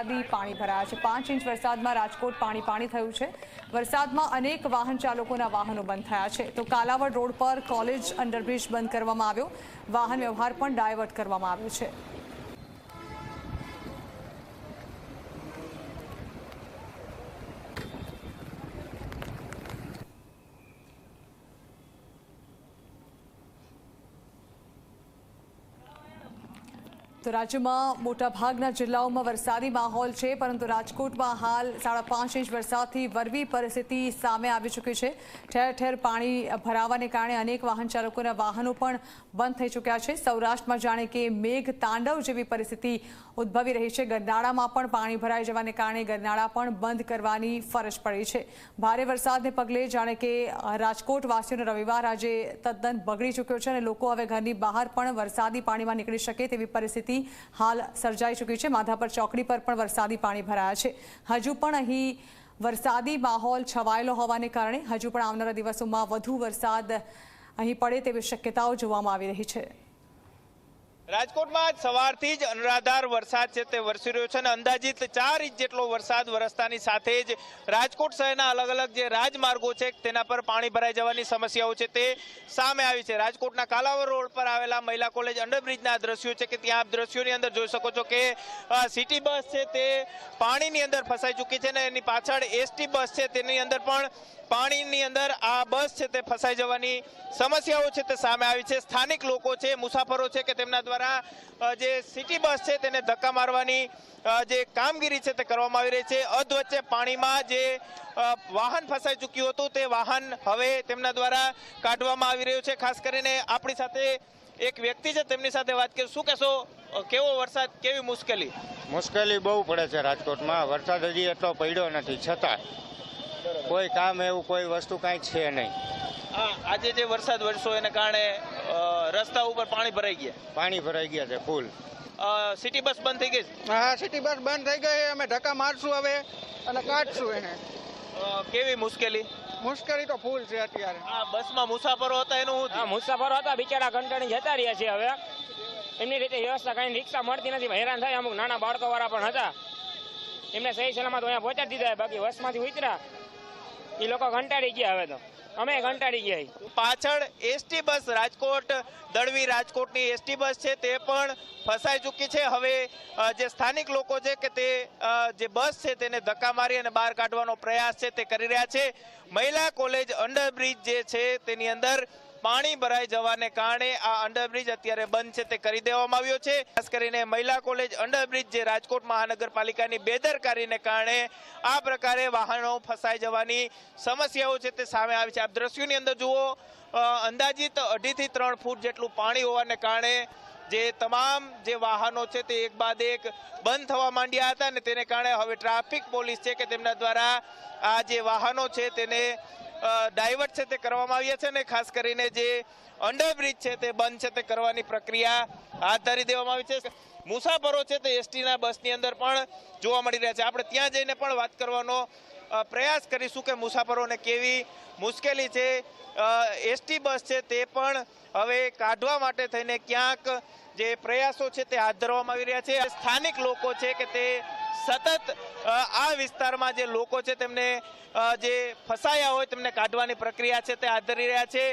વરસાદી પાણી ભરાયા છે. પાંચ ઇંચ વરસાદમાં રાજકોટ પાણી પાણી થયું છે. વરસાદમાં અનેક વાહન ચાલકોના વાહનો બંધ થયા છે. તો કાલાવડ રોડ પર કોલેજ અંડરબ્રિજ બંધ કરવામાં આવ્યો. વાહન વ્યવહાર પણ ડાયવર્ટ કરવામાં આવ્યો છે. તો રાજ્યમાં મોટાભાગના જિલ્લાઓમાં વરસાદી માહોલ છે, પરંતુ રાજકોટમાં હાલ સાડા પાંચ ઇંચ વરસાદથી વરવી પરિસ્થિતિ સામે આવી ચૂકી છે. ઠેર ઠેર પાણી ભરાવાને કારણે અનેક વાહન ચાલકોના વાહનો પણ બંધ થઈ ચૂક્યા છે. સૌરાષ્ટ્રમાં જાણે કે મેઘ તાંડવ જેવી પરિસ્થિતિ ઉદ્ભવી રહી છે. ગરનાળામાં પણ પાણી ભરાઈ જવાને કારણે ગરનાળા પણ બંધ કરવાની ફરજ પડી છે. ભારે વરસાદને પગલે જાણે કે રાજકોટવાસીઓનો રવિવાર આજે તદ્દન બગડી ચૂક્યો છે અને લોકો હવે ઘરની બહાર પણ વરસાદી પાણીમાં નીકળી શકે તેવી પરિસ્થિતિ હાલ સર્જાઈ ચૂકી છે. માધાપર ચોકડી પર પણ વરસાદી પાણી ભરાયા છે. હજુ પણ અહીં વરસાદી માહોલ છવાયેલો હોવાને કારણે હજુ પણ આવનારા દિવસોમાં વધુ વરસાદ અહીં પડે તેવી શક્યતાઓ જોવામાં આવી રહી છે. રાજકોટમાં સવારથી જ અનરાધાર વરસાદ છે તે વરસી રહ્યો છે અને અંદાજિત ચાર ઇંચ જેટલો વરસાદ વરસતાની સાથે જ રાજકોટ શહેરના અલગ અલગ જે રાજમાર્ગો છે તેના પર પાણી ભરાઈ જવાની સમસ્યાઓ છે તે સામે આવી છે. રાજકોટના કાલાવર રોડ પર આવેલા મહિલા કોલેજ અંડરબ્રિજના દ્રશ્યો છે કે ત્યાં આપ દ્રશ્યોની અંદર જોઈ શકો છો કે સિટી બસ છે તે પાણીની અંદર ફસાઈ ચૂકી છે ને એની પાછળ એસટી બસ છે તેની અંદર પણ પાણીની અંદર આ બસ છે તે ફસાઈ જવાની સમસ્યાઓ છે તે સામે આવી છે. સ્થાનિક લોકો છે, મુસાફરો છે કે તેમના દ્વારા જે સિટી બસ છે તેને ધક્કા મારવાની જે કામગીરી છે તે કરવામાં આવી રહી છે. અધવચ્ચે પાણીમાં જે વાહન ફસાઈ ચૂક્યું હતું તે વાહન હવે તેમના દ્વારા કાઢવામાં આવી રહ્યું છે. ખાસ કરીને આપણી સાથે એક વ્યક્તિ છે, તેમની સાથે વાત કરીશું શું કહેશો? કેવો વરસાદ, કેવી મુશ્કેલી? મુશ્કેલી બહુ પડે છે રાજકોટમાં. વરસાદ હજી એટલો પડ્યો નથી. છતાં કોઈ કામ એવું કોઈ વસ્તુ કાંઈ છે નહીં. આ આજે જે વરસાદ વરસ્યો એને કારણે રસ્તા ઉપર પાણી ભરાઈ ગયા. પાણી ભરાઈ ગયા છે ફૂલ. સિટી બસ બંધ થઈ ગઈ છે. હા સિટી બસ બંધ થઈ ગઈ. અમે ધક્કા મારશું હવે અને કાઢશું એને. કેવી મુશ્કેલી? મુશ્કેલી તો ફૂલ છે અત્યારે. આ બસમાં મુસાફરો હતા એનું હા મુસાફરો હતા બિચારા ઘંટાણી જતા રહ્યા છે હવે. એમની રીતે વ્યવસ્થા કઈ રિક્ષા મળતી નથી હેરાન થાય. અમુક નાના બાળકો વાળા પણ હતા. એમને સહી સલામત અહીંયા પહોંચાડી દીધા. બાકી બસમાંથી ઉતર્યા. એ લોકો કંટાળી ગયા હવે તો. અમે કંટાળી ગયા પાછળ એસટી બસ રાજકોટ, દળવી રાજકોટની એસટી બસ છે, તે પણ ફસાઈ ચૂકી છે. હવે જે સ્થાનિક લોકો છે કે તે જે બસ છે તેને ધક્કા મારી અને બહાર કાઢવાનો પ્રયાસ છે, તે કરી રહ્યા છે. મહિલા કોલેજ અંડરબ્રિજ જે છે, તેની અંદર પાણી ભરાઈ જવાને કારણે આ અંડરબ્રિજ અત્યારે બંધ છે તે કરી દેવામાં આવ્યો છે. ખાસ કરીને મહિલા કોલેજ અંડરબ્રિજ જે રાજકોટ મહાનગરપાલિકાની બેદરકારીને કારણે આ પ્રકારે વાહનો ફસાઈ જવાની સમસ્યાઓ છે તે સામે આવી છે. આપ દ્રશ્યોની અંદર જુઓ અંદાજિત અઢીથી ત્રણ ફૂટ જેટલું પાણી હોવાને કારણે જે તમામ જે વાહનો છે તે એક બાદ એક બંધ થવા માંડ્યા હતા અને તેને કારણે હવે ટ્રાફિક પોલીસ છે કે તેમના દ્વારા આ જે વાહનો છે તેને ડાયવર્ટ છે તે કરવામાં આવ્યા છે અને ખાસ કરીને જે અંડરબ્રિજ છે તે બંધ છે તે કરવાની પ્રક્રિયા હાથ ધરી દેવામાં આવી છે. મુસાફરો છે તે એસટીના બસની અંદર પણ જોવા મળી રહ્યા છે. આપણે ત્યાં જઈને પણ વાત કરવાનો પ્રયાસ કરીશું કે મુસાફરોને કેવી મુશ્કેલી છે. એસટી બસ છે તે પણ હવે કાઢવા માટે થઈને ક્યાંક જે પ્રયાસો છે તે હાથ ધરવામાં આવી રહ્યા છે. સ્થાનિક લોકો છે કે તે સતત આ વિસ્તારમાં જે લોકો છે તેમને જે ફસાયા હોય તેમને કાઢવાની પ્રક્રિયા છે તે હાથ રહ્યા છે.